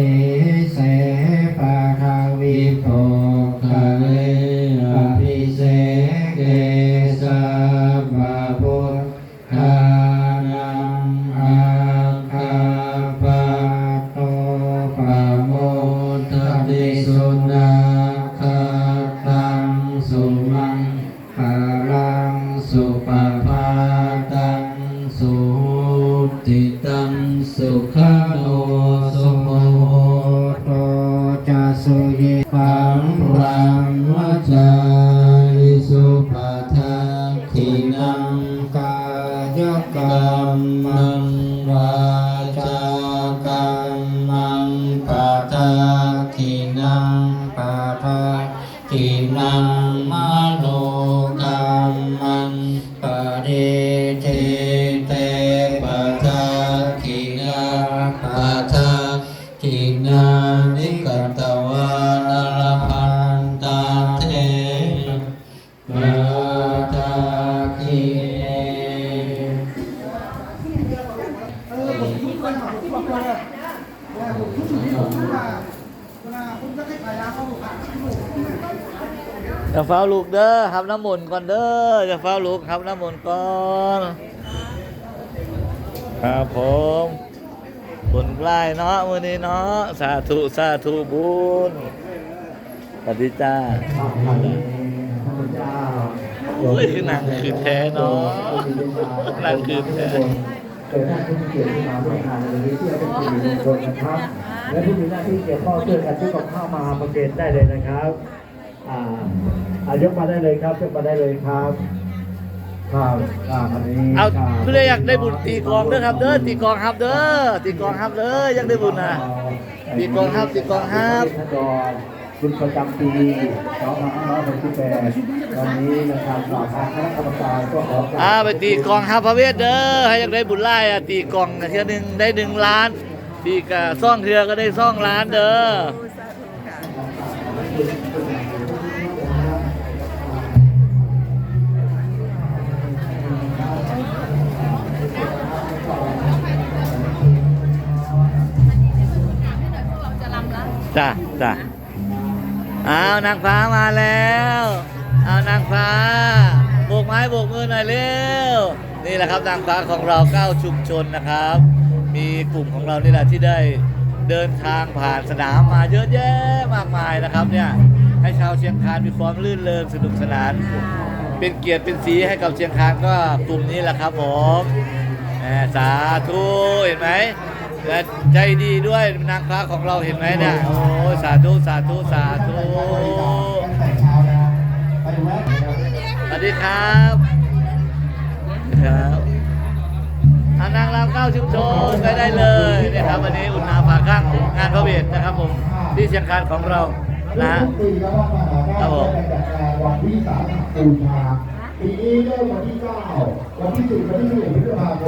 สีเสปะทาวิโภทะเลอภิเศษเกสะบะพุทธานังอาคาปะโตปะโมทะติสุนาคาตังสุมังปารังสุปะภาตังสุติตังสุขโนสุโม ทินังกายกรรมั อย่าเฝ้าลูกเด้อครับน้ำมนต์ก่อนเด้ออย่าเฝ้าลูกครับน้ำมนต์ก่อนครับผมบุญใกล้เนาะมื้อนี้เนาะสาธุสาธุบุญสวัสดีจ้าโอ้ยนั่งคือแท้เนาะนั่งคือแท้เกิดท่านผู้มีเกียรติที่มาร่วมงานในวันนี้ที่เป็นสิริมงคลนะครับ และผู้มีหน้าที่เกี่ยวข้องช่วยกันซื้อกับข้าวมาประเกณฑ์ได้เลยนะครับ อ่าอายกมาได้เลยครับยกมาได้เลยครับครับอ่าวันนี้เอาครับเพื่ออยากได้บุญตีกลองเด้อครับเด้อตีกลองครับเด้อตีกลองครับเด้ออยากได้บุญนะตีกลองครับตีกลองครับท่านรองคุณประจำปี2568วันนี้นะครับทางคณะกรรมการก็ขอกราบอ่าไปตีกลองครับพระเวทเด้อให้อยากได้บุญไล่อะตีกลองเทือหนึ่งได้หนึ่งล้าน ตีกะซ่องเทือก็ได้ซ่องล้านเด้อจ้ะจ้ะเอานางฟ้ามาแล้ว เอานางฟ้าโบกไม้โบกมือหน่อยเร็ว นี่แหละครับนางฟ้าของเราเก้าชุมชนนะครับ มีกลุ่มของเรานี่แหละที่ได้เดินทางผ่านสนามมาเยอะแยะมากมายนะครับเนี่ยให้ชาวเชียงคานมีความลื่นเริงสนุกสนาน เป็นเกียรติเป็นสีให้กับเชียงคานก็กลุ่มนี้แหละครับผมแหมสาธุเห็นไหมและใจดีด้วยนางฟ้าของเราเห็นไหมเนี่ยโอ้สาธุสาธุสาธุสวัสดีครับครับ อานางรำเก้าชุมชนไปได้เลยนะครับวันนี้อุ่นนาผาข้างงานพระเวทนะครับผมที่เชียงคานของเรานะฮะปีแล้วว่ามาหาครับผมได้จัดงานวันที่3ปูชาปีนี้เริ่มวันที่9วันที่สิบวันที่11พฤษภาคม